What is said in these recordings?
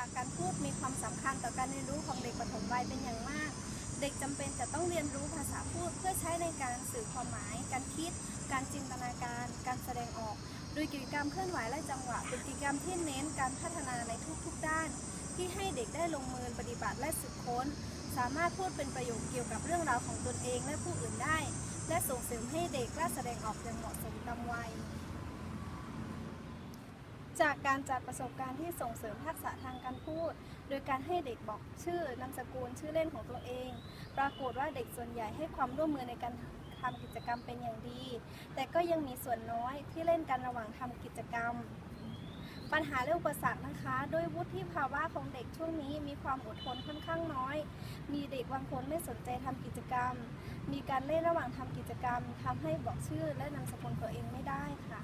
าการพูดมีความสำคัญต่อการเรียนรู้ของเด็กปฐมวัยเป็นอย่างมาก เด็กจำเป็นจะต้องเรียนรู้ภาษาพูดเพื่อใช้ในการสื่อความหมาย การคิด การจินตนาการ การแสดงออก โดยกิจกรรมเคลื่อนไหวและจังหวะเป็นกิจกรรมที่เน้นการพัฒนาในทุกๆด้าน ที่ให้เด็กได้ลงมือปฏิบัติและสืบค้น สามารถพูดเป็นประโยคเกี่ยวกับเรื่องราวของตนเองและผู้อื่นได้ และส่งเสริมให้เด็กกล้าแสดงออกอย่างเหมาะสมตามวัย จากการจัดประสบการณ์ที่ส่งเสริมทักษะทางการพูด โดยการให้เด็กบอกชื่อนามสกุลชื่อเล่นของตัวเอง ปรากฏว่าเด็กส่วนใหญ่ให้ความร่วมมือในการทำกิจกรรมเป็นอย่างดี แต่ก็ยังมีส่วนน้อยที่เล่นกันระหว่างทำกิจกรรม ปัญหาเรื่องอุปสรรคนะคะด้วยวุฒิภาวะของเด็กช่วงนี้มีความอดทนค่อนข้างน้อย มีเด็กบางคนไม่สนใจทำกิจกรรม มีการเล่นระหว่างทำกิจกรรมทำให้บอกชื่อและนามสกุลตัวเองไม่ได้ค่ะ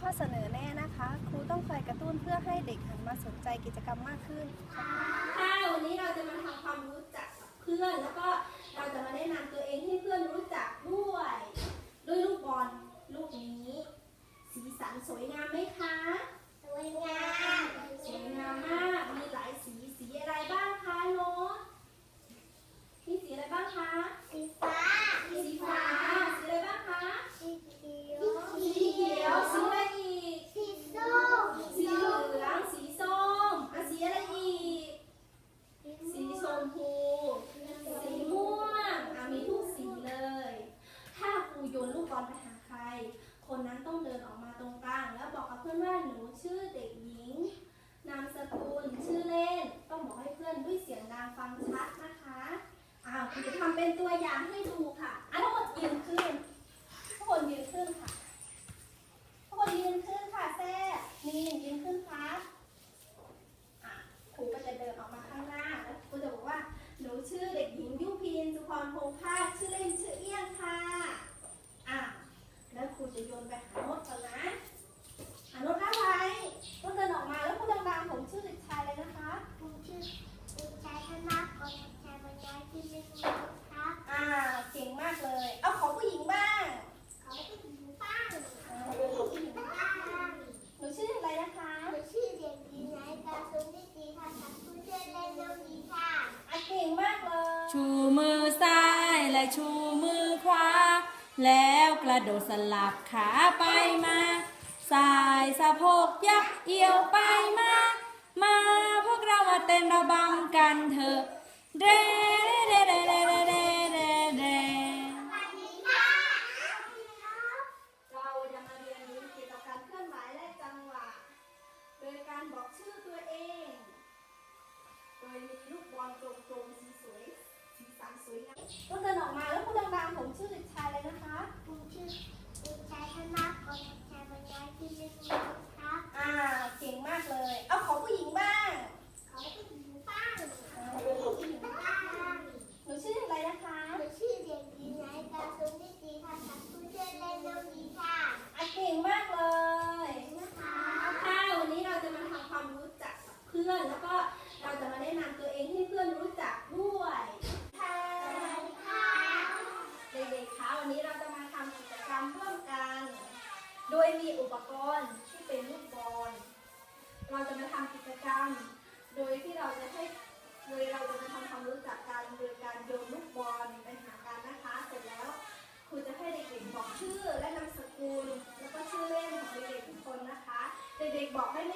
ข้อเสนอแน่นะคะ ครูต้องคอยกระตุ้นเพื่อให้เด็กหันมาสนใจกิจกรรมมากขึ้นค่ะวันนี้เราจะมาทำความรู้จักกับเพื่อน แล้วก็เราจะมาแนะนำตัวเองให้เพื่อนรู้จักด้วย ด้วยลูกบอลลูกนี้ สีสันสวยงามไหมคะ สวยงามสวยงามมากมีหลายสีสีอะไรบ้างคะโน้ตมีสีอะไรบ้างคะ สีฟ้ามีสีฟ้า สีอะไรบ้างคะ สีเขียว สีเขียว สีอะไรอีก สีส้ม สีเหลือง สีส้มอะสีอะไรอีก สีชมพู สีม่วงอะมีทุกสีเลย ถ้าครูโยนลูกบอลไปหาใคร คนนั้นต้องเดินออกมาตรงกลาง แล้วบอกกับเพื่อนว่าหนูชื่อเด็กหญิง นามสกุล ชื่อเล่น ต้องบอกให้เพื่อน ด้วยเสียงดังฟังชัดนะคะอ้าวจะทำเป็นตัวอย่างให้ดูค่ะอะทั้งหมดยืนขึ้นทุกคนยืนขึ้นค่ะทุกคนยืนขึ้นค่ะแซ่นี่ยืนขึ้นครับ อะครูก็จะเดินออกมาข้างหน้าแล้วครูจะบอกว่า หนูชื่อเด็กหญิงยุพินสุพรพงษ์ภาคชื่อเล่นชื่อเอี้ยงค่ะ อะ แล้วครูจะโยนไปหาโนดก่อนนะหาโนดอะไรโนดเดินออกมาแล้วพูดดังๆผมชื่อเด็กชายเลยนะคะ ผมชื่อเด็กชายธนากรชายบรรยายที่เล่นครับ อ่า เก่งมากเลย เอาของผู้หญิงบ้าง เขาเป็นหมูป้าง อ่าเป็นของผู้หญิงบ้างหนูชื่ออะไรนะคะ หนูชื่อเด็กหญิงนายกาสุนิตีค่ะทักผู้เชื่อเล่นน้องดีค่ะ อะเก่งมากเลย ชูมือซ้ายและชูมือขวา แล้วกระโดดสลับขาไปมาสายสะโพกยักเอียวไปมา มาพวกเรามาเต้นระบำกันเถอะเร่ บอกได้ไหม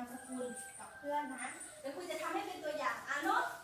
ามสกุลกับเพื่อนนะเดี๋ยวคุณจะทำให้เป็นตัวอย่างอะโนตโ